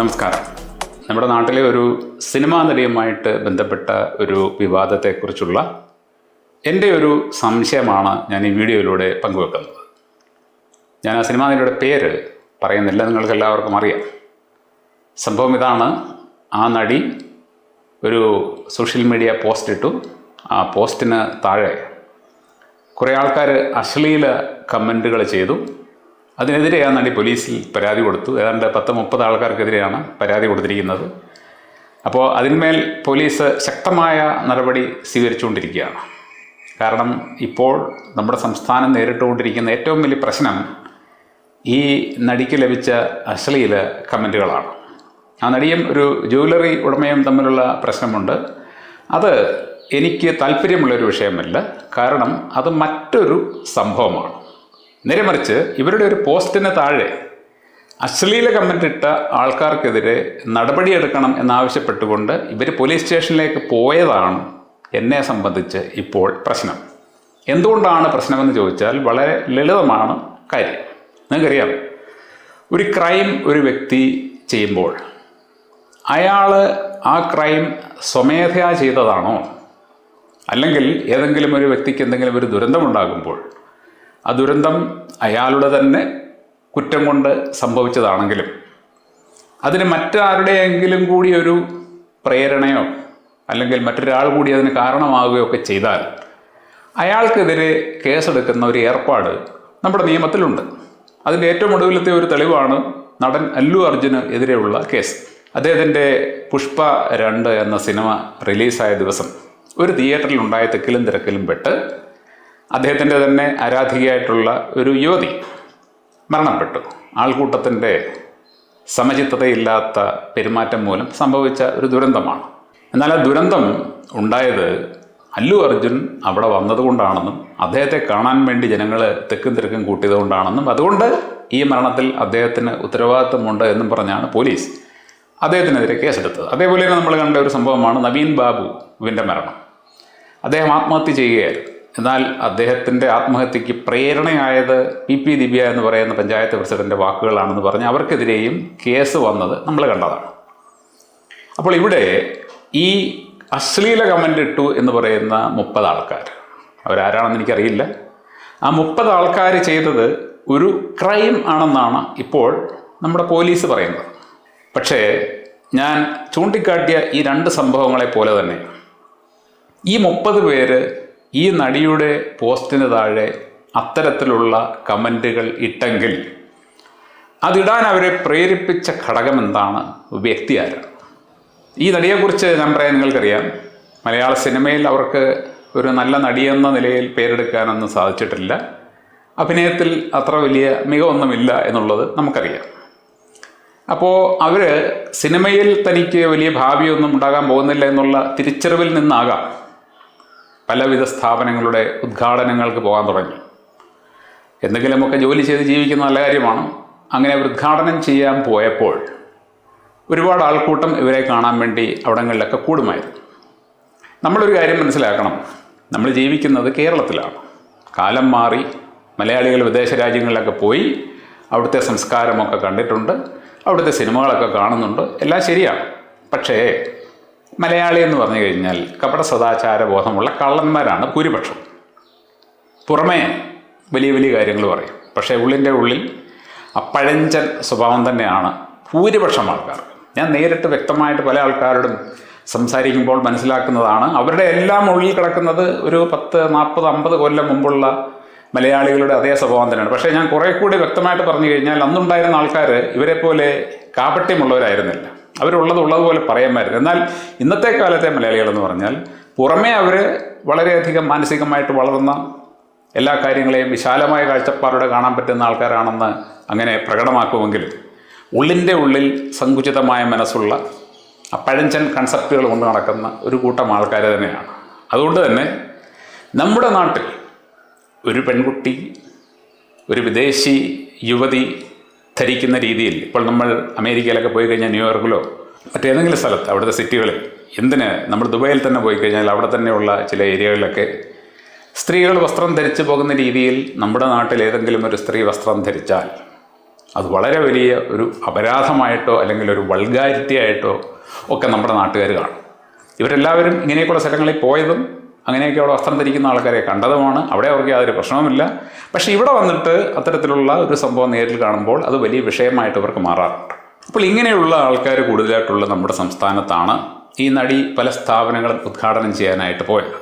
നമസ്കാരം. നമ്മുടെ നാട്ടിലെ ഒരു സിനിമാ നടിയുമായിട്ട് ബന്ധപ്പെട്ട ഒരു വിവാദത്തെക്കുറിച്ചുള്ള എന്റെ ഒരു സംശയമാണ് ഞാൻ ഈ വീഡിയോയിലൂടെ പങ്കുവെക്കുന്നത്. ഞാൻ ആ സിനിമാ നടിയുടെ പേര് പറയുന്നില്ല നിങ്ങൾക്ക് എല്ലാവർക്കും അറിയാം. സംഭവം ഇതാണ്. ആ നടി ഒരു സോഷ്യൽ മീഡിയ പോസ്റ്റ് ഇട്ടു. ആ പോസ്റ്റിന് താഴെ കുറേ ആൾക്കാർ അശ്ലീല കമന്റുകൾ ചെയ്തു. അതിനെതിരെ ആ നടി പോലീസിൽ പരാതി കൊടുത്തു. ഏതാണ്ട് പത്ത് മുപ്പത് ആൾക്കാർക്കെതിരെയാണ് പരാതി കൊടുത്തിരിക്കുന്നത്. അപ്പോൾ അതിന്മേൽ പോലീസ് ശക്തമായ നടപടി സ്വീകരിച്ചുകൊണ്ടിരിക്കുകയാണ്. കാരണം ഇപ്പോൾ നമ്മുടെ സംസ്ഥാനം നേരിട്ടുകൊണ്ടിരിക്കുന്ന ഏറ്റവും വലിയ പ്രശ്നം ഈ നടിക്ക് ലഭിച്ച അശ്ലീല കമന്റുകളാണ്. ആ നടിയും ഒരു ജ്വല്ലറി ഉടമയും തമ്മിലുള്ള പ്രശ്നമുണ്ട്. അത് എനിക്ക് താല്പര്യമുള്ളൊരു വിഷയമല്ല. കാരണം അത് മറ്റൊരു സംഭവമാണ്. നേരെ മറിച്ച് ഇവരുടെ ഒരു പോസ്റ്റിന് താഴെ അശ്ലീല കമന്റ് ഇട്ട ആൾക്കാർക്കെതിരെ നടപടിയെടുക്കണം എന്നാവശ്യപ്പെട്ടുകൊണ്ട് ഇവർ പോലീസ് സ്റ്റേഷനിലേക്ക് പോയതാണ് എന്നെ സംബന്ധിച്ച് ഇപ്പോൾ പ്രശ്നം. എന്തുകൊണ്ടാണ് പ്രശ്നമെന്ന് ചോദിച്ചാൽ വളരെ ലളിതമാണ് കാര്യം. നിങ്ങൾക്കറിയാം ഒരു ക്രൈം ഒരു വ്യക്തി ചെയ്യുമ്പോൾ അയാൾ ആ ക്രൈം സ്വമേധയാ ചെയ്തതാണോ? അല്ലെങ്കിൽ ഏതെങ്കിലും ഒരു വ്യക്തിക്ക് എന്തെങ്കിലും ഒരു ദുരന്തമുണ്ടാകുമ്പോൾ ആ ദുരന്തം അയാളുടെ തന്നെ കുറ്റം കൊണ്ട് സംഭവിച്ചതാണെങ്കിലും അതിന് മറ്റാരുടെയെങ്കിലും കൂടി ഒരു പ്രേരണയോ അല്ലെങ്കിൽ മറ്റൊരാൾ കൂടി അതിന് കാരണമാവുകയോ ഒക്കെ ചെയ്താൽ അയാൾക്കെതിരെ കേസെടുക്കുന്ന ഒരു ഏർപ്പാട് നമ്മുടെ നിയമത്തിലുണ്ട്. അതിന്റെ ഏറ്റവും ഒടുവിലത്തെ ഒരു തെളിവാണ് നടൻ അല്ലു അർജുന് എതിരെയുള്ള കേസ്. അദ്ദേഹത്തിന്റെ പുഷ്പ രണ്ട് എന്ന സിനിമ റിലീസായ ദിവസം ഒരു തിയേറ്ററിൽ ഉണ്ടായ തെക്കിലും തിരക്കിലും പെട്ട് അദ്ദേഹത്തിന്റെ തന്നെ ആരാധികയായിട്ടുള്ള ഒരു യുവതി മരണപ്പെട്ടു. ആൾക്കൂട്ടത്തിന്റെ സമചിത്തതയില്ലാത്ത പെരുമാറ്റം മൂലം സംഭവിച്ച ഒരു ദുരന്തമാണ്. എന്നാൽ ആ ദുരന്തം ഉണ്ടായത് അല്ലു അർജുൻ അവിടെ വന്നതുകൊണ്ടാണെന്നും അദ്ദേഹത്തെ കാണാൻ വേണ്ടി ജനങ്ങൾ തെക്കും തിരക്കും കൂട്ടിയതുകൊണ്ടാണെന്നും അതുകൊണ്ട് ഈ മരണത്തിൽ അദ്ദേഹത്തിന് ഉത്തരവാദിത്വമുണ്ട് എന്നും പറഞ്ഞാണ് പോലീസ് അദ്ദേഹത്തിനെതിരെ കേസെടുത്തത്. അതേപോലെ തന്നെ നമ്മൾ കണ്ട ഒരു സംഭവമാണ് നവീൻ ബാബുവിന്റെ മരണം. അദ്ദേഹം ആത്മഹത്യ ചെയ്യുകയായിരുന്നു. എന്നാൽ അദ്ദേഹത്തിന്റെ ആത്മഹത്യക്ക് പ്രേരണയായത് പി പി ദിവ്യ എന്ന് പറയുന്ന പഞ്ചായത്ത് പ്രസിഡന്റെ വാക്കുകളാണെന്ന് പറഞ്ഞ് അവർക്കെതിരെയും കേസ് വന്നത് നമ്മൾ കണ്ടതാണ്. അപ്പോൾ ഇവിടെ ഈ അശ്ലീല കമന്റ് ഇട്ടു എന്ന് പറയുന്ന മുപ്പത് ആൾക്കാർ. അവരാരാണെന്ന് എനിക്കറിയില്ല. ആ മുപ്പത് ആൾക്കാർ ചെയ്തത് ഒരു ക്രൈം ആണെന്നാണ് ഇപ്പോൾ നമ്മുടെ പോലീസ് പറയുന്നത്. പക്ഷേ ഞാൻ ചൂണ്ടിക്കാട്ടിയ ഈ രണ്ട് സംഭവങ്ങളെ പോലെ തന്നെ ഈ മുപ്പത് പേര് ഈ നടിയുടെ പോസ്റ്റിന് താഴെ അത്തരത്തിലുള്ള കമന്റുകൾ ഇട്ടെങ്കിൽ അതിടാൻ അവരെ പ്രേരിപ്പിച്ച ഘടകം എന്താണ് വ്യക്തി ആരാണ്? ഈ നടിയെക്കുറിച്ച് ഞാൻ പറയാൻ നിങ്ങൾക്കറിയാം. മലയാള സിനിമയിൽ അവർക്ക് ഒരു നല്ല നടിയെന്ന നിലയിൽ പേരെടുക്കാനൊന്നും സാധിച്ചിട്ടില്ല. അഭിനയത്തിൽ അത്ര വലിയ മികവൊന്നുമില്ല എന്നുള്ളത് നമുക്കറിയാം. അപ്പോൾ അവർ സിനിമയിൽ തനിക്ക് വലിയ ഭാവിയൊന്നും ഉണ്ടാകാൻ പോകുന്നില്ല എന്നുള്ള തിരിച്ചറിവിൽ നിന്നാകാം. പലവിധ സ്ഥാപനങ്ങളുടെ ഉദ്ഘാടനങ്ങൾക്ക് പോകാൻ തുടങ്ങി. എന്തെങ്കിലുമൊക്കെ ജോലി ചെയ്ത് ജീവിക്കുന്ന നല്ല കാര്യമാണ്. അങ്ങനെ ഉദ്ഘാടനം ചെയ്യാൻ പോയപ്പോൾ ഒരുപാട് ആൾക്കൂട്ടം ഇവരെ കാണാൻ വേണ്ടി അവിടങ്ങളിലൊക്കെ കൂടുമായിരുന്നു. നമ്മളൊരു കാര്യം മനസ്സിലാക്കണം. നമ്മൾ ജീവിക്കുന്നത് കേരളത്തിലാണ്. കാലം മാറി മലയാളികൾ വിദേശ രാജ്യങ്ങളിലൊക്കെ പോയി അവിടുത്തെ സംസ്കാരമൊക്കെ കണ്ടിട്ടുണ്ട്. അവിടുത്തെ സിനിമകളൊക്കെ കാണുന്നുണ്ട്. എല്ലാം ശരിയാണ്. പക്ഷേ മലയാളി എന്ന് പറഞ്ഞു കഴിഞ്ഞാൽ കപട സദാചാര ബോധമുള്ള കള്ളന്മാരാണ് ഭൂരിപക്ഷം. പുറമേ വലിയ വലിയ കാര്യങ്ങൾ പറയും. പക്ഷേ ഉള്ളിന്റെ ഉള്ളിൽ അപ്പഴഞ്ചൻ സ്വഭാവം തന്നെയാണ് ഭൂരിപക്ഷം ആൾക്കാർ. ഞാൻ നേരിട്ട് വ്യക്തമായിട്ട് പല ആൾക്കാരോടും സംസാരിക്കുമ്പോൾ മനസ്സിലാക്കുന്നതാണ് അവരുടെ എല്ലാം ഉള്ളിൽ കിടക്കുന്നത് ഒരു പത്ത് നാൽപ്പത് അമ്പത് കൊല്ലം മുമ്പുള്ള മലയാളികളുടെ അതേ സ്വഭാവം തന്നെയാണ്. പക്ഷേ ഞാൻ കുറേ കൂടി വ്യക്തമായിട്ട് പറഞ്ഞു കഴിഞ്ഞാൽ അന്നുണ്ടായിരുന്ന ആൾക്കാർ ഇവരെ പോലെ കാപട്യമുള്ളവരായിരുന്നില്ല. അവരുള്ളത് ഉള്ളതുപോലെ പറയാമായിരുന്നു. എന്നാൽ ഇന്നത്തെ കാലത്തെ മലയാളികളെന്ന് പറഞ്ഞാൽ പുറമേ അവർ വളരെയധികം മാനസികമായിട്ട് വളർന്ന എല്ലാ കാര്യങ്ങളെയും വിശാലമായ കാഴ്ചപ്പാടോടെ കാണാൻ പറ്റുന്ന ആൾക്കാരാണെന്ന് അങ്ങനെ പ്രകടമാക്കുമെങ്കിലും ഉള്ളിന്റെ ഉള്ളിൽ സങ്കുചിതമായ മനസ്സുള്ള പഴഞ്ചൻ കൺസെപ്റ്റുകൾ കൊണ്ട് നടക്കുന്ന ഒരു കൂട്ടം ആൾക്കാർ തന്നെയാണ്. അതുകൊണ്ട് തന്നെ നമ്മുടെ നാട്ടിൽ ഒരു പെൺകുട്ടി ഒരു വിദേശി യുവതി ധരിക്കുന്ന രീതിയിൽ. ഇപ്പോൾ നമ്മൾ അമേരിക്കയിലൊക്കെ പോയി കഴിഞ്ഞാൽ ന്യൂയോർക്കിലോ മറ്റേതെങ്കിലും സ്ഥലത്ത് അവിടുത്തെ സിറ്റികളിൽ എന്തിന് നമ്മൾ ദുബായിൽ തന്നെ പോയി കഴിഞ്ഞാൽ അവിടെ തന്നെയുള്ള ചില ഏരിയകളിലൊക്കെ സ്ത്രീകൾ വസ്ത്രം ധരിച്ചു പോകുന്ന രീതിയിൽ നമ്മുടെ നാട്ടിൽ ഏതെങ്കിലും ഒരു സ്ത്രീ വസ്ത്രം ധരിച്ചാൽ അത് വളരെ വലിയ ഒരു അപരാധമായിട്ടോ അല്ലെങ്കിൽ ഒരു വൾഗാരിറ്റി ആയിട്ടോ ഒക്കെ നമ്മുടെ നാട്ടുകാർ കാണും. ഇവരെല്ലാവരും ഇങ്ങനെയൊക്കെയുള്ള സ്ഥലങ്ങളിൽ പോയതും അങ്ങനെയൊക്കെ അവിടെ വസ്ത്രം ധരിക്കുന്ന ആൾക്കാരെ കണ്ടതുമാണ്. അവിടെ അവർക്ക് യാതൊരു പ്രശ്നവുമില്ല. പക്ഷേ ഇവിടെ വന്നിട്ട് അത്തരത്തിലുള്ള ഒരു സംഭവം നേരിൽ കാണുമ്പോൾ അത് വലിയ വിഷയമായിട്ട് ഇവർക്ക് മാറാറുണ്ട്. അപ്പോൾ ഇങ്ങനെയുള്ള ആൾക്കാർ കൂടുതലായിട്ടുള്ള നമ്മുടെ സംസ്ഥാനത്താണ് ഈ നടി പല സ്ഥാപനങ്ങളും ഉദ്ഘാടനം ചെയ്യാനായിട്ട് പോയത്.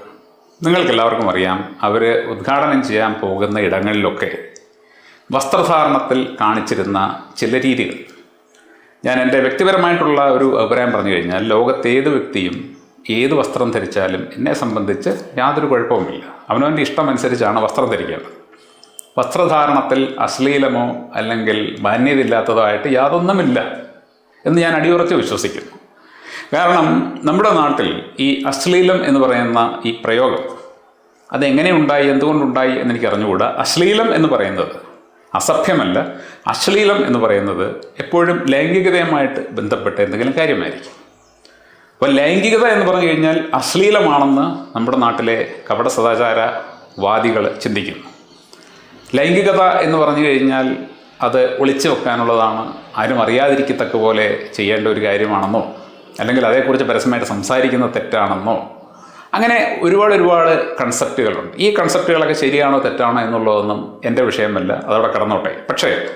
നിങ്ങൾക്കെല്ലാവർക്കും അറിയാം അവർ ഉദ്ഘാടനം ചെയ്യാൻ പോകുന്ന ഇടങ്ങളിലൊക്കെ വസ്ത്രധാരണത്തിൽ കാണിച്ചിരുന്ന ചില രീതികൾ. ഞാൻ എന്റെ വ്യക്തിപരമായിട്ടുള്ള ഒരു അഭിപ്രായം പറഞ്ഞു കഴിഞ്ഞാൽ ലോകത്തേത് വ്യക്തിയും ഏത് വസ്ത്രം ധരിച്ചാലും എന്നെ സംബന്ധിച്ച് യാതൊരു കുഴപ്പവുമില്ല. അവനവന്റെ ഇഷ്ടമനുസരിച്ചാണ് വസ്ത്രം ധരിക്കേണ്ടത്. വസ്ത്രധാരണത്തിൽ അശ്ലീലമോ അല്ലെങ്കിൽ മാന്യതയില്ലാത്തതോ ആയിട്ട് യാതൊന്നുമില്ല എന്ന് ഞാൻ അടിയുറച്ച് വിശ്വസിക്കുന്നു. കാരണം നമ്മുടെ നാട്ടിൽ ഈ അശ്ലീലം എന്ന് പറയുന്ന ഈ പ്രയോഗം അതെങ്ങനെ ഉണ്ടായി എന്തുകൊണ്ടുണ്ടായി എന്നെനിക്ക് അറിഞ്ഞുകൂടാ. അശ്ലീലം എന്ന് പറയുന്നത് അസഭ്യമല്ല. അശ്ലീലം എന്ന് പറയുന്നത് എപ്പോഴും ലൈംഗികതയുമായിട്ട് ബന്ധപ്പെട്ട എന്തെങ്കിലും കാര്യമായിരിക്കും. അപ്പോൾ ലൈംഗികത എന്ന് പറഞ്ഞു കഴിഞ്ഞാൽ അശ്ലീലമാണെന്ന് നമ്മുടെ നാട്ടിലെ കപട സദാചാരവാദികൾ ചിന്തിക്കുന്നു. ലൈംഗികത എന്ന് പറഞ്ഞു കഴിഞ്ഞാൽ അത് ഒളിച്ചു വെക്കാനുള്ളതാണ് ആരും അറിയാതിരിക്കത്തക്ക പോലെ ചെയ്യേണ്ട ഒരു കാര്യമാണെന്നോ അല്ലെങ്കിൽ അതേക്കുറിച്ച് പരസ്യമായിട്ട് സംസാരിക്കുന്ന തെറ്റാണെന്നോ. അങ്ങനെ ഒരുപാട് ഒരുപാട് കൺസെപ്റ്റുകളുണ്ട് ഈ കൺസെപ്റ്റുകളൊക്കെ ശരിയാണോ തെറ്റാണോ എന്നുള്ളതൊന്നും എന്റെ വിഷയമല്ല. അതവിടെ കടന്നോട്ടെ. പക്ഷേ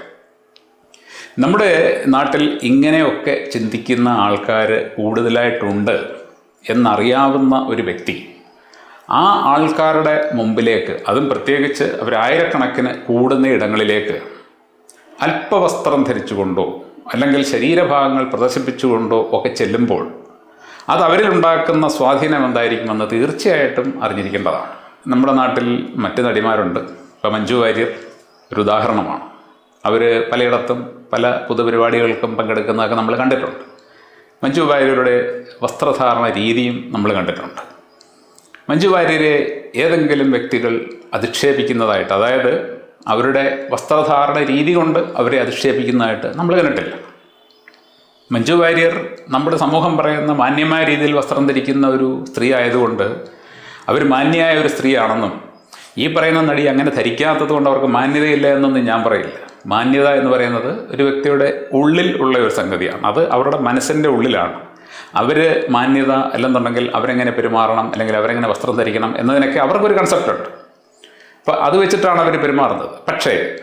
നമ്മുടെ നാട്ടിൽ ഇങ്ങനെയൊക്കെ ചിന്തിക്കുന്ന ആൾക്കാർ കൂടുതലായിട്ടുണ്ട് എന്നറിയാവുന്ന ഒരു വ്യക്തി ആ ആൾക്കാരുടെ മുമ്പിലേക്ക് അതും പ്രത്യേകിച്ച് അവരായിരക്കണക്കിന് കൂടുന്ന ഇടങ്ങളിലേക്ക് അല്പവസ്ത്രം ധരിച്ചുകൊണ്ടോ അല്ലെങ്കിൽ ശരീരഭാഗങ്ങൾ പ്രദർശിപ്പിച്ചുകൊണ്ടോ ഒക്കെ ചെല്ലുമ്പോൾ അത് അവരിലുണ്ടാക്കുന്ന സ്വാധീനം എന്തായിരിക്കുമെന്ന് തീർച്ചയായിട്ടും അറിഞ്ഞിരിക്കേണ്ടതാണ്. നമ്മുടെ നാട്ടിൽ മറ്റ് നടിമാരുണ്ട്. ഇപ്പോൾ മഞ്ജു വാര്യർ ഒരു ഉദാഹരണമാണ്. അവർ പലയിടത്തും പല പൊതുപരിപാടികൾക്കും പങ്കെടുക്കുന്നതൊക്കെ നമ്മൾ കണ്ടിട്ടുണ്ട്. മഞ്ജു വാര്യരുടെ വസ്ത്രധാരണ രീതിയും നമ്മൾ കണ്ടിട്ടുണ്ട്. മഞ്ജു വാര്യരെ ഏതെങ്കിലും വ്യക്തികൾ അധിക്ഷേപിക്കുന്നതായിട്ട് അതായത് അവരുടെ വസ്ത്രധാരണ രീതി കൊണ്ട് അവരെ അധിക്ഷേപിക്കുന്നതായിട്ട് നമ്മൾ കണ്ടിട്ടില്ല. മഞ്ജു വാര്യർ നമ്മുടെ സമൂഹം പറയുന്ന മാന്യമായ രീതിയിൽ വസ്ത്രം ധരിക്കുന്ന ഒരു സ്ത്രീ ആയതുകൊണ്ട് അവർ മാന്യയായ ഒരു സ്ത്രീയാണെന്നും ഈ പറയുന്ന നടി അങ്ങനെ ധരിക്കാത്തത് കൊണ്ട് അവർക്ക് മാന്യതയില്ല എന്നൊന്നും ഞാൻ പറയില്ല. മാന്യത എന്ന് പറയുന്നത് ഒരു വ്യക്തിയുടെ ഉള്ളിൽ ഉള്ള ഒരു സംഗതിയാണ്. അത് അവരുടെ മനസ്സിന്റെ ഉള്ളിലാണ്. അവർ മാന്യത അല്ലെന്നുണ്ടെങ്കിൽ അവരെങ്ങനെ പെരുമാറണം അല്ലെങ്കിൽ അവരെങ്ങനെ വസ്ത്രം ധരിക്കണം എന്നതിനൊക്കെ അവർക്കൊരു കൺസെപ്റ്റുണ്ട് അപ്പോൾ അത് വെച്ചിട്ടാണ് അവർ പെരുമാറുന്നത്. പക്ഷേ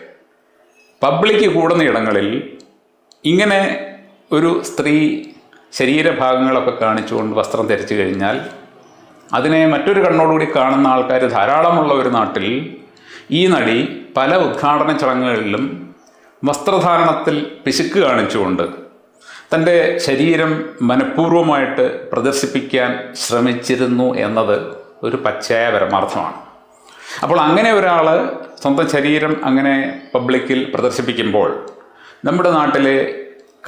പബ്ലിക് കൂടുന്ന ഇടങ്ങളിൽ ഇങ്ങനെ ഒരു സ്ത്രീ ശരീരഭാഗങ്ങളൊക്കെ കാണിച്ചുകൊണ്ട് വസ്ത്രം ധരിച്ചു കഴിഞ്ഞാൽ അതിനെ മറ്റൊരു കണ്ണോടുകൂടി കാണുന്ന ആൾക്കാർ ധാരാളമുള്ള ഒരു നാട്ടിൽ ഈ നടി പല ഉദ്ഘാടന ചടങ്ങുകളിലും വസ്ത്രധാരണത്തിൽ പിശുക്ക് കാണിച്ചുകൊണ്ട് തന്റെ ശരീരം മനഃപൂർവമായിട്ട് പ്രദർശിപ്പിക്കാൻ ശ്രമിച്ചിരുന്നു എന്നത് ഒരു പച്ചയായ പരമാർത്ഥമാണ്. അപ്പോൾ അങ്ങനെ ഒരാൾ സ്വന്തം ശരീരം അങ്ങനെ പബ്ലിക്കിൽ പ്രദർശിപ്പിക്കുമ്പോൾ നമ്മുടെ നാട്ടിലെ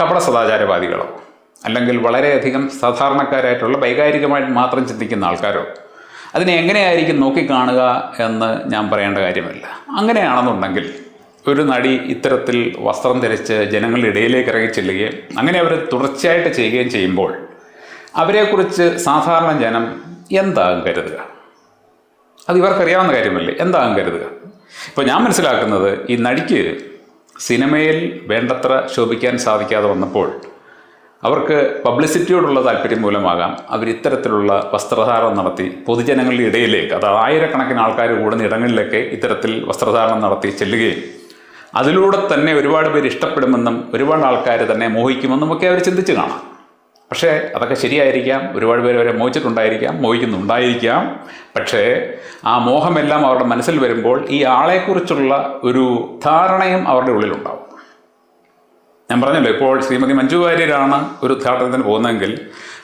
കപട സദാചാരവാദികളോ അല്ലെങ്കിൽ വളരെയധികം സാധാരണക്കാരായിട്ടുള്ള വൈകാരികമായിട്ട് മാത്രം ചിന്തിക്കുന്ന ആൾക്കാരോ അതിനെ എങ്ങനെയായിരിക്കും നോക്കിക്കാണുക എന്ന് ഞാൻ പറയേണ്ട കാര്യമില്ല. അങ്ങനെയാണെന്നുണ്ടെങ്കിൽ ഒരു നടി ഇത്തരത്തിൽ വസ്ത്രം ധരിച്ച് ജനങ്ങളുടെ ഇടയിലേക്ക് ഇറങ്ങി ചെല്ലുകയും അങ്ങനെ അവർ തുടർച്ചയായിട്ട് ചെയ്യുകയും ചെയ്യുമ്പോൾ അവരെക്കുറിച്ച് സാധാരണ ജനം എന്താകും കരുതുക? അത് ഇവർക്കറിയാവുന്ന കാര്യമല്ലേ? എന്താകും കരുതുക? ഇപ്പോൾ ഞാൻ മനസ്സിലാക്കുന്നത് ഈ നടിക്ക് സിനിമയിൽ വേണ്ടത്ര ശോഭിക്കാൻ സാധിക്കാതെ വന്നപ്പോൾ അവർക്ക് പബ്ലിസിറ്റിയോടുള്ള താല്പര്യം മൂലമാകാം അവർ ഇത്തരത്തിലുള്ള വസ്ത്രധാരണം നടത്തി പൊതുജനങ്ങളുടെ ഇടയിലേക്ക് അതായത് ആയിരക്കണക്കിന് ആൾക്കാർ കൂടുന്ന ഇടങ്ങളിലൊക്കെ ഇത്തരത്തിൽ വസ്ത്രധാരണം നടത്തി ചെല്ലുകയും അതിലൂടെ തന്നെ ഒരുപാട് പേര് ഇഷ്ടപ്പെടുമെന്നും ഒരുപാട് ആൾക്കാർ തന്നെ മോഹിക്കുമെന്നും ഒക്കെ അവർ ചിന്തിച്ച് കാണാം. പക്ഷേ അതൊക്കെ ശരിയായിരിക്കാം. ഒരുപാട് പേര് അവരെ മോഹിച്ചിട്ടുണ്ടായിരിക്കാം മോഹിക്കുന്നുണ്ടായിരിക്കാം. പക്ഷേ ആ മോഹമെല്ലാം അവരുടെ മനസ്സിൽ വരുമ്പോൾ ഈ ആളെക്കുറിച്ചുള്ള ഒരു ധാരണയും അവരുടെ ഉള്ളിലുണ്ടാവും. ഞാൻ പറഞ്ഞല്ലോ ഇപ്പോൾ ശ്രീമതി മഞ്ജു വാര്യരാണ് ഒരു ഉദ്ഘാടനത്തിന് പോകുന്നതെങ്കിൽ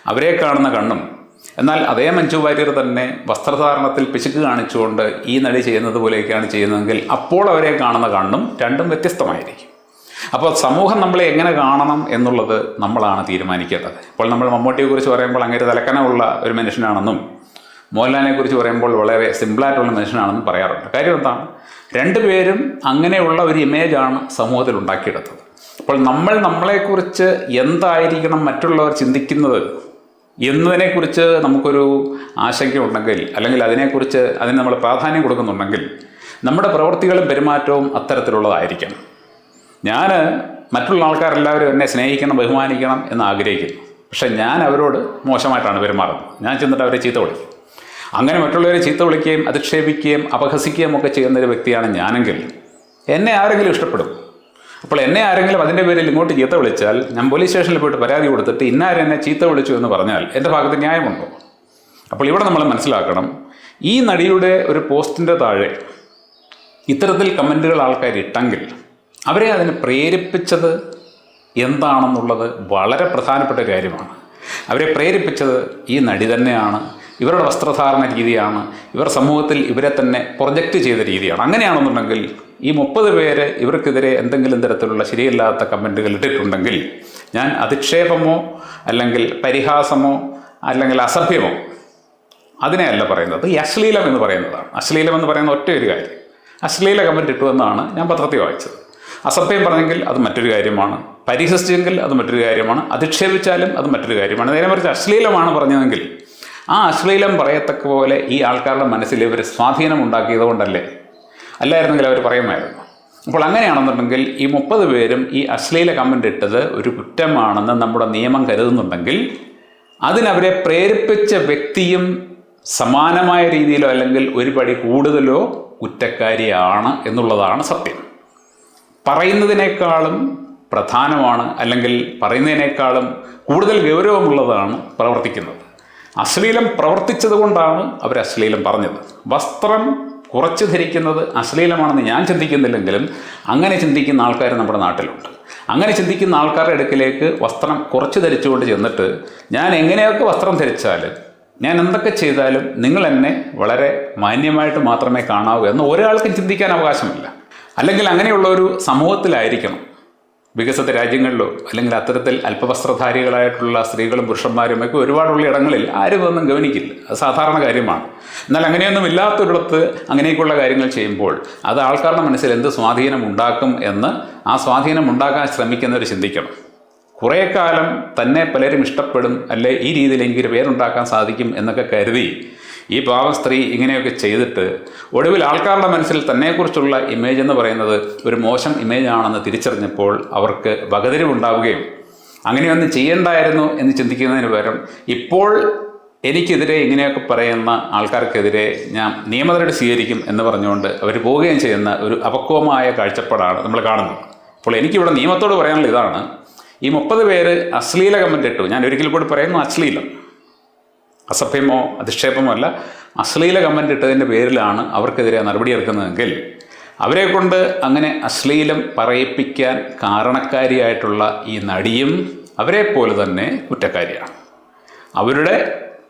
അവരെ കാണുന്ന കണ്ണും എന്നാൽ അതേ മഞ്ജു വാര്യർ തന്നെ വസ്ത്രധാരണത്തിൽ പിശുക്ക് കാണിച്ചുകൊണ്ട് ഈ നടി ചെയ്യുന്നത് പോലെയൊക്കെയാണ് ചെയ്യുന്നതെങ്കിൽ അപ്പോൾ അവരെ കാണുന്ന കണ്ണും രണ്ടും വ്യത്യസ്തമായിരിക്കും. അപ്പോൾ സമൂഹം നമ്മളെ എങ്ങനെ കാണണം എന്നുള്ളത് നമ്മളാണ് തീരുമാനിക്കേണ്ടത്. ഇപ്പോൾ നമ്മൾ മമ്മൂട്ടിയെ കുറിച്ച് പറയുമ്പോൾ അങ്ങനെ തലക്കനമുള്ള ഒരു മനുഷ്യനാണെന്നും മോഹൻലാലിനെ കുറിച്ച് പറയുമ്പോൾ വളരെ സിമ്പിളായിട്ടുള്ള മനുഷ്യനാണെന്നും പറയാറുണ്ട്. കാര്യം എന്താണ്? രണ്ടുപേരും അങ്ങനെയുള്ള ഒരു ഇമേജാണ് സമൂഹത്തിൽ ഉണ്ടാക്കിയെടുത്തത്. അപ്പോൾ നമ്മൾ നമ്മളെക്കുറിച്ച് എന്തായിരിക്കണം മറ്റുള്ളവർ ചിന്തിക്കുന്നത്? എന്നതിനെക്കുറിച്ച് നമുക്കൊരു ആശങ്ക ഉണ്ടെങ്കിൽ അല്ലെങ്കിൽ അതിനെക്കുറിച്ച് അതിന് നമ്മൾ പ്രാധാന്യം കൊടുക്കുന്നുണ്ടെങ്കിൽ നമ്മുടെ പ്രവൃത്തികളും പെരുമാറ്റവും അത്തരത്തിലുള്ളതായിരിക്കണം. ഞാൻ മറ്റുള്ള ആൾക്കാരെല്ലാവരും എന്നെ സ്നേഹിക്കണം ബഹുമാനിക്കണം എന്ന് ആഗ്രഹിക്കുന്നു. പക്ഷേ ഞാൻ അവരോട് മോശമായിട്ടാണ് പെരുമാറുന്നത്. ഞാൻ ചെന്നിട്ട് അവരെ ചീത്ത വിളിക്കും. അങ്ങനെ മറ്റുള്ളവരെ ചീത്ത വിളിക്കുകയും അധിക്ഷേപിക്കുകയും അപഹസിക്കുകയും ഒക്കെ ചെയ്യുന്ന ഒരു വ്യക്തിയാണ് ഞാനെങ്കിൽ എന്നെ ആരെങ്കിലും ഇഷ്ടപ്പെടും? അപ്പോൾ എന്നെ ആരെങ്കിലും അതിന്റെ പേരിൽ ഇങ്ങോട്ട് ചീത്ത വിളിച്ചാൽ ഞാൻ പോലീസ് സ്റ്റേഷനിൽ പോയിട്ട് പരാതി കൊടുത്തിട്ട് ഇന്നാരെന്നെ ചീത്ത വിളിച്ചു എന്ന് പറഞ്ഞാൽ എന്റെ ഭാഗത്ത് ന്യായമുണ്ടോ? അപ്പോൾ ഇവിടെ നമ്മൾ മനസ്സിലാക്കണം ഈ നടിയുടെ ഒരു പോസ്റ്റിന്റെ താഴെ ഇത്തരത്തിൽ കമന്റുകൾ ആൾക്കാർ ഇട്ടെങ്കിൽ അവരെ അതിനെ പ്രേരിപ്പിച്ചത് എന്താണെന്നുള്ളത് വളരെ പ്രധാനപ്പെട്ട കാര്യമാണ്. അവരെ പ്രേരിപ്പിച്ചത് ഈ നടി തന്നെയാണ് ഇവരുടെ വസ്ത്രധാരണ രീതിയാണ് ഇവർ സമൂഹത്തിൽ ഇവരെ തന്നെ പ്രൊജക്റ്റ് ചെയ്ത രീതിയാണ്. അങ്ങനെയാണെന്നുണ്ടെങ്കിൽ ഈ മുപ്പത് പേര് ഇവർക്കെതിരെ എന്തെങ്കിലും തരത്തിലുള്ള ശരിയല്ലാത്ത കമന്റുകൾ ഇട്ടിട്ടുണ്ടെങ്കിൽ ഞാൻ അധിക്ഷേപമോ അല്ലെങ്കിൽ പരിഹാസമോ അല്ലെങ്കിൽ അസഭ്യമോ അതിനെയല്ല പറയുന്നത്. ഈ അശ്ലീലം എന്ന് പറയുന്നതാണ്. അശ്ലീലം എന്ന് പറയുന്ന ഒറ്റ ഒരു കാര്യം. അശ്ലീല കമന്റ് ഇട്ടുവെന്നാണ് ഞാൻ പത്രത്തിൽ വായിച്ചത്. അസഭ്യം പറഞ്ഞെങ്കിൽ അത് മറ്റൊരു കാര്യമാണ്. പരിഹസിച്ചെങ്കിൽ അത് മറ്റൊരു കാര്യമാണ്. അധിക്ഷേപിച്ചാലും അത് മറ്റൊരു കാര്യമാണ്. നേരെ മറിച്ച് അശ്ലീലമാണ് പറഞ്ഞതെങ്കിൽ ആ അശ്ലീലം പറയത്തക്ക പോലെ ഈ ആൾക്കാരുടെ മനസ്സിൽ ഇവർ സ്വാധീനം ഉണ്ടാക്കിയത് കൊണ്ടല്ലേ? അല്ലായിരുന്നെങ്കിൽ അവർ പറയുമായിരുന്നു. അപ്പോൾ അങ്ങനെയാണെന്നുണ്ടെങ്കിൽ ഈ മുപ്പത് പേരും ഈ അശ്ലീല കമന്റ് ഇട്ടത് ഒരു കുറ്റമാണെന്ന് നമ്മുടെ നിയമം കരുതുന്നുണ്ടെങ്കിൽ അതിനവരെ പ്രേരിപ്പിച്ച വ്യക്തിയും സമാനമായ രീതിയിലോ അല്ലെങ്കിൽ ഒരു പടി കൂടുതലോ കുറ്റക്കാരിയാണ് എന്നുള്ളതാണ് സത്യം. പറയുന്നതിനേക്കാളും പ്രധാനമാണ് അല്ലെങ്കിൽ പറയുന്നതിനേക്കാളും കൂടുതൽ ഗൗരവമുള്ളതാണ് പ്രവർത്തിക്കുന്നത്. അശ്ലീലം പ്രവർത്തിച്ചത് കൊണ്ടാണ് അവർ അശ്ലീലം പറഞ്ഞത്. വസ്ത്രം കുറച്ച് ധരിക്കുന്നത് അശ്ലീലമാണെന്ന് ഞാൻ ചിന്തിക്കുന്നില്ലെങ്കിലും അങ്ങനെ ചിന്തിക്കുന്ന ആൾക്കാർ നമ്മുടെ നാട്ടിലുണ്ട്. അങ്ങനെ ചിന്തിക്കുന്ന ആൾക്കാരുടെ അടുക്കിലേക്ക് വസ്ത്രം കുറച്ച് ധരിച്ചുകൊണ്ട് ചെന്നിട്ട് ഞാൻ എങ്ങനെയൊക്കെ വസ്ത്രം ധരിച്ചാൽ ഞാൻ എന്തൊക്കെ ചെയ്താലും നിങ്ങൾ എന്നെ വളരെ മാന്യമായിട്ട് മാത്രമേ കാണാവൂ എന്ന് ഒരാൾക്കും ചിന്തിക്കാൻ അവകാശമില്ല. അല്ലെങ്കിൽ അങ്ങനെയുള്ള ഒരു സമൂഹത്തിലായിരിക്കണം വികസിത രാജ്യങ്ങളിലോ അല്ലെങ്കിൽ അത്തരത്തിൽ അല്പവസ്ത്രധാരികളായിട്ടുള്ള സ്ത്രീകളും പുരുഷന്മാരും ഒക്കെ ഒരുപാടുള്ള ഇടങ്ങളിൽ ആരും ഒന്നും ഗവനിക്കില്ല. അത് സാധാരണ കാര്യമാണ്. എന്നാൽ അങ്ങനെയൊന്നും ഇല്ലാത്തൊരിടത്ത് അങ്ങനെയൊക്കെയുള്ള കാര്യങ്ങൾ ചെയ്യുമ്പോൾ അത് ആൾക്കാരുടെ മനസ്സിൽ എന്ത് സ്വാധീനം ഉണ്ടാക്കും എന്ന് ആ സ്വാധീനം ഉണ്ടാക്കാൻ ശ്രമിക്കുന്നവർ ചിന്തിക്കണം. കുറേ കാലം തന്നെ പലരും ഇഷ്ടപ്പെടും അല്ലെ ഈ രീതിയിൽ എനിക്കൊരു പേരുണ്ടാക്കാൻ സാധിക്കും എന്നൊക്കെ കരുതി ഈ പാവ സ്ത്രീ ഇങ്ങനെയൊക്കെ ചെയ്തിട്ട് ഒടുവിൽ ആൾക്കാരുടെ മനസ്സിൽ തന്നെക്കുറിച്ചുള്ള ഇമേജ് എന്ന് പറയുന്നത് ഒരു മോശം ഇമേജ് ആണെന്ന് തിരിച്ചറിഞ്ഞപ്പോൾ അവർക്ക് വകതിരിവുണ്ടാവുകയും അങ്ങനെയൊന്നും ചെയ്യണ്ടായിരുന്നു എന്ന് ചിന്തിക്കുന്നതിന് പകരം ഇപ്പോൾ എനിക്കെതിരെ ഇങ്ങനെയൊക്കെ പറയുന്ന ആൾക്കാർക്കെതിരെ ഞാൻ നിയമനടപടി സ്വീകരിക്കും എന്ന് പറഞ്ഞുകൊണ്ട് അവർ പോവുകയും ചെയ്യുന്ന ഒരു അപക്വമായ കാഴ്ചപ്പാടാണ് നമ്മൾ കാണുന്നത്. അപ്പോൾ എനിക്കിവിടെ നിയമത്തോട് പറയാനുള്ള ഇതാണ്. ഈ മുപ്പത് പേര് അശ്ലീല കമന്റ് ഇട്ടു. ഞാൻ ഒരിക്കൽ കൂടി പറയുന്നു അശ്ലീലം. അസഭ്യമോ അധിക്ഷേപമോ അല്ല അശ്ലീല കമന്റ് ഇട്ടതിന്റെ പേരിലാണ് അവർക്കെതിരെ നടപടിയെടുക്കുന്നതെങ്കിൽ അവരെ കൊണ്ട് അങ്ങനെ അശ്ലീലം പറയിപ്പിക്കാൻ കാരണക്കാരിയായിട്ടുള്ള ഈ നടിയും അവരെ പോലെ തന്നെ കുറ്റക്കാരിയാണ്. അവരുടെ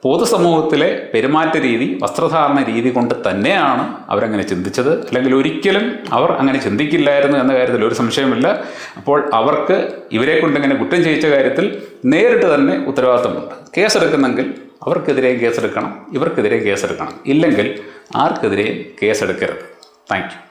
പൊതുസമൂഹത്തിലെ പെരുമാറ്റ രീതി വസ്ത്രധാരണ രീതി കൊണ്ട് തന്നെയാണ് അവരങ്ങനെ ചിന്തിച്ചത്. അല്ലെങ്കിൽ ഒരിക്കലും അവർ അങ്ങനെ ചിന്തിക്കില്ലായിരുന്നു എന്ന കാര്യത്തിൽ ഒരു സംശയമില്ല അപ്പോൾ അവർക്ക് ഇവരെ കൊണ്ടിങ്ങനെ കുറ്റം ചെയ്യിച്ച കാര്യത്തിൽ നേരിട്ട് തന്നെ ഉത്തരവാദിത്തമുണ്ട്. കേസെടുക്കുന്നെങ്കിൽ അവർക്കെതിരെ കേസെടുക്കണം ഇവർക്കെതിരെ കേസെടുക്കണം. ഇല്ലെങ്കിൽ ആർക്കെതിരെയും കേസെടുക്കരുത്. Thank you.